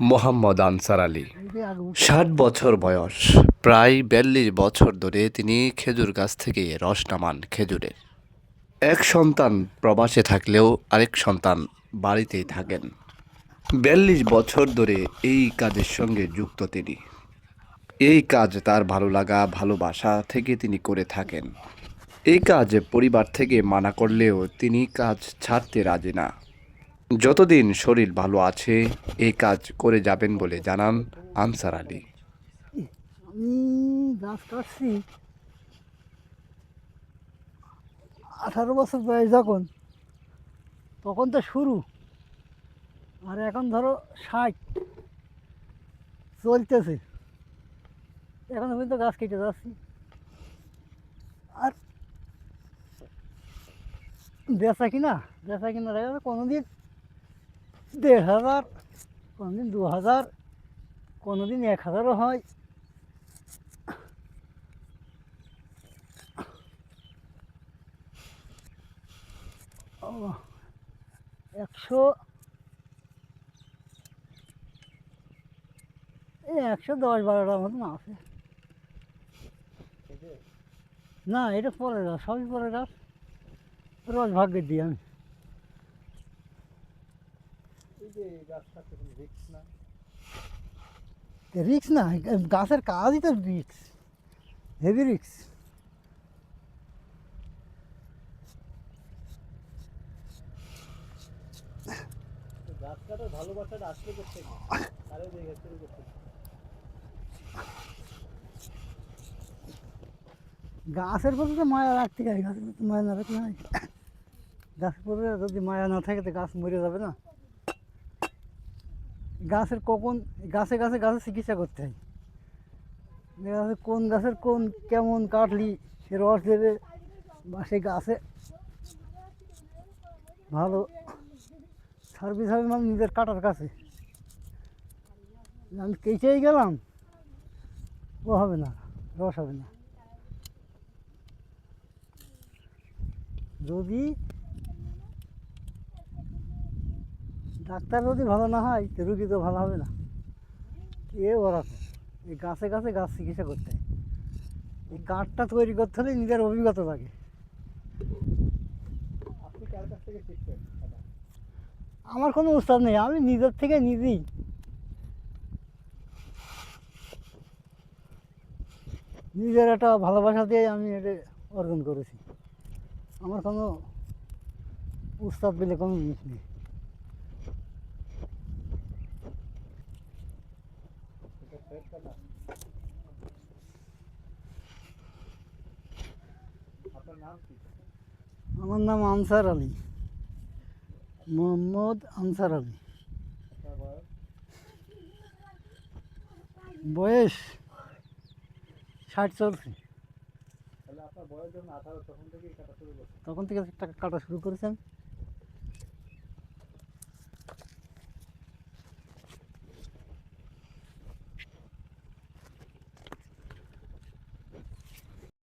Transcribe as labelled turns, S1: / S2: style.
S1: মোহাম্মদ আনসার আলী। ষাট বছর বয়স। প্রায় বিয়াল্লিশ বছর ধরে তিনি খেজুর গাছ থেকে রস নামান খেজুরের। এক সন্তান প্রবাসে থাকলেও আরেক সন্তান বাড়িতেই থাকেন। বিয়াল্লিশ বছর ধরে এই কাজের সঙ্গে যুক্ত তিনি। এই কাজ তার ভালো লাগা ভালোবাসা থেকে তিনি করে থাকেন। এই কাজ পরিবার থেকে মানা করলেও তিনি কাজ ছাড়তে রাজি না। যতদিন শরীর ভালো আছে, এই কাজ করে যাবেন বলে জানান আনসার আলী।
S2: গাছ কাটছি আঠারো বছর বয়স যখন, তখন তো শুরু। আর এখন ধরো ষাট। চলতেছে। এখন পর্যন্ত গাছ কেটে যাচ্ছি। আর বেচা কিনা? বেচা কিনা দেখা যাচ্ছে কোনোদিন দেড় হাজার, কোনোদিন দু হাজার, কোনোদিন এক হাজারও হয়। একশো, এই একশো দশ বারোটার মতন আছে। না, এটা পরের গাছ সবই পরের গাছ রোজ ভাগ্যের দিই আমি। রিক্স না। গাছের কাজই তো রিক্স হেভি রিক্স গাছের প্রতি তো মায়া রাখতে হয় গাছের প্রতি মায়া না রাখলে হয় গাছের প্রতি যদি মায়া না থাকে তো গাছ মরে যাবে না। গাছের কখন, গাছে গাছে গাছের চিকিৎসা করতে হয়। কোন গাছের কোন কেমন কাটলি, সে রস দেবে, বা সেই গাছে ভালো সার্ভিস হবে মানে নিজের কাটার কাছে। আমি কেচেই গেলাম, ও হবে না, রস হবে না। যদি ডাক্তার যদি ভালো না হয় তো রুগী তো ভালো হবে না? এ ওরকম। এই গাছে গাছে গাছ চিকিৎসা করতে হয়। এই কাঠটা তৈরি করতে হলে নিজের অভিজ্ঞতা লাগে আমার কোনো উৎসাহ নেই, আমি নিজের থেকে নিজেই। নিজের একটা ভালোবাসা দিয়ে আমি এটা অর্জন করেছি। আমার কোনো উস্তাদ বলে কোনো জিনিস নেই। আমার নাম আনসার আলী। মোহাম্মদ আনসার আলী। বয়স ষাট চলছে। তখন থেকে টাকা কাটা শুরু করেছেন।